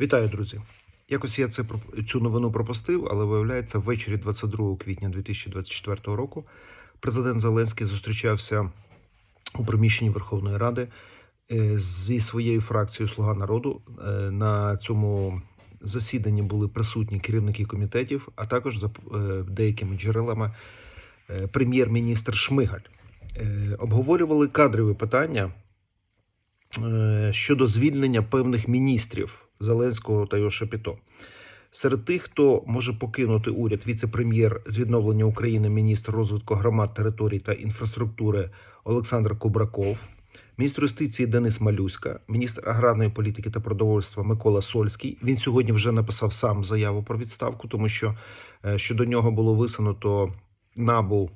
Вітаю, друзі. Якось я це цю новину пропустив, але виявляється, ввечері 22 квітня 2024 року президент Зеленський зустрічався у приміщенні Верховної Ради е, зі своєю фракцією Слуга народу. Е, На цьому засіданні були присутні керівники комітетів, а також за е, деякими джерелами прем'єр-міністр Шмигаль. Обговорювали кадрові питання щодо звільнення певних міністрів Зеленського та його Шапіто. Серед тих, хто може покинути уряд, віце-прем'єр з відновлення України, міністр розвитку громад, територій та інфраструктури Олександр Кубраков, міністр юстиції Денис Малюська, міністр аграрної політики та продовольства Микола Сольський. Він сьогодні вже написав сам заяву про відставку, тому що е, щодо нього було висунуто набу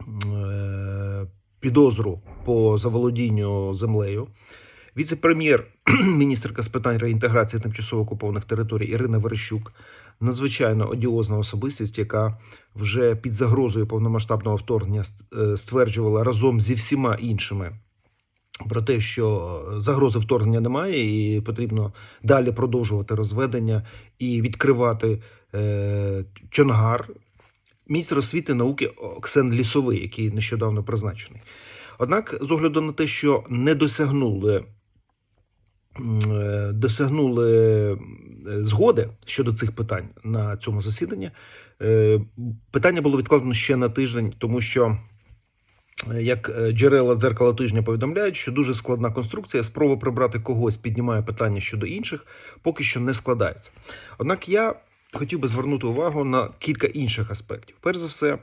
е, підозру по заволодінню землею. Віце-прем'єр, міністерка з питань реінтеграції тимчасово окупованих територій Ірина Верещук, надзвичайно одіозна особистість, яка вже під загрозою повномасштабного вторгнення е, стверджувала разом зі всіма іншими про те, що загрози вторгнення немає, і потрібно далі продовжувати розведення і відкривати е, Чонгар. Міністр освіти науки Оксен Лісовий, який нещодавно призначений. Однак, з огляду на те, що не досягнули е, досягнули е, згоди щодо цих питань на цьому засіданні, е, питання було відкладено ще на тиждень, тому що. Як джерела дзеркала тижня повідомляють, що дуже складна конструкція, спроба прибрати когось піднімає питання щодо інших, поки що не складається. Однак я хотів би звернути увагу на кілька інших аспектів. Перш за все,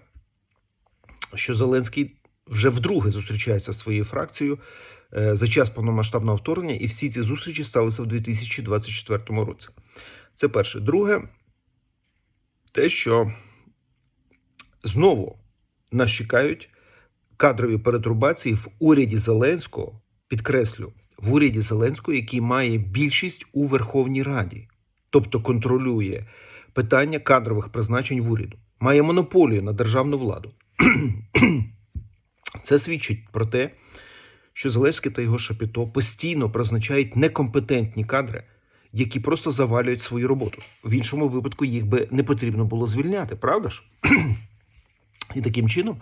що Зеленський вже вдруге зустрічається зі своєю фракцією е, за час повномасштабного вторгнення, і всі ці зустрічі сталися в 2024 році. Це перше. Друге, те, що знову нас чекають кадрові перетрубації в уряді Зеленського, підкреслю, в уряді Зеленського, який має більшість у Верховній Раді, тобто контролює питання кадрових призначень в уряду, має монополію на державну владу. Це свідчить про те, що Зеленський та його Шапіто постійно призначають некомпетентні кадри, які просто завалюють свою роботу. В іншому випадку їх би не потрібно було звільняти, правда ж? І таким чином,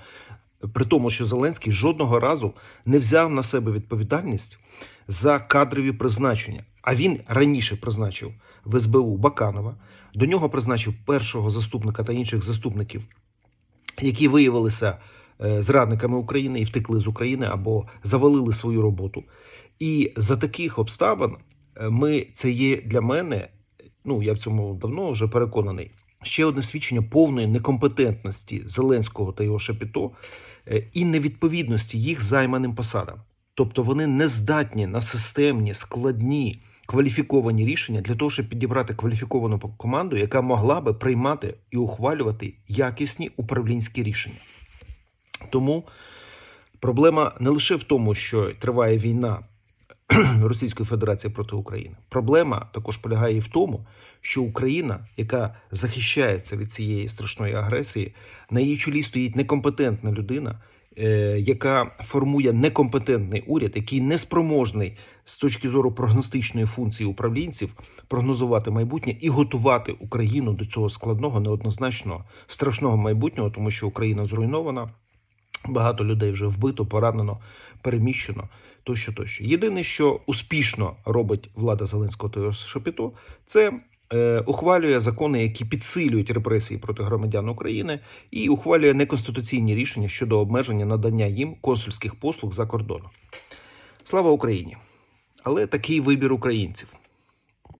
при тому, що Зеленський жодного разу не взяв на себе відповідальність за кадрові призначення. А він раніше призначив в СБУ Баканова, до нього призначив першого заступника та інших заступників, які виявилися е, зрадниками України і втекли з України або завалили свою роботу. І за таких обставин е, ми це є для мене. Ну я в цьому давно вже переконаний. Ще одне свідчення повної некомпетентності Зеленського та його Шапіто е, і невідповідності їх займаним посадам. Тобто вони не здатні на системні, складні, кваліфіковані рішення для того, щоб підібрати кваліфіковану команду, яка могла би приймати і ухвалювати якісні управлінські рішення. Тому проблема не лише в тому, що триває війна Російської Федерації проти України. Проблема також полягає в тому, що Україна, яка захищається від цієї страшної агресії, на її чолі стоїть некомпетентна людина, е, яка формує некомпетентний уряд, який неспроможний з точки зору прогностичної функції управлінців прогнозувати майбутнє і готувати Україну до цього складного, неоднозначного, страшного майбутнього, тому що Україна зруйнована. Багато людей вже вбито, поранено, переміщено тощо, тощо. Єдине, що успішно робить влада Зеленського та Шапіто, це е, ухвалює закони, які підсилюють репресії проти громадян України, і ухвалює неконституційні рішення щодо обмеження надання їм консульських послуг за кордоном. Слава Україні! Але такий вибір українців.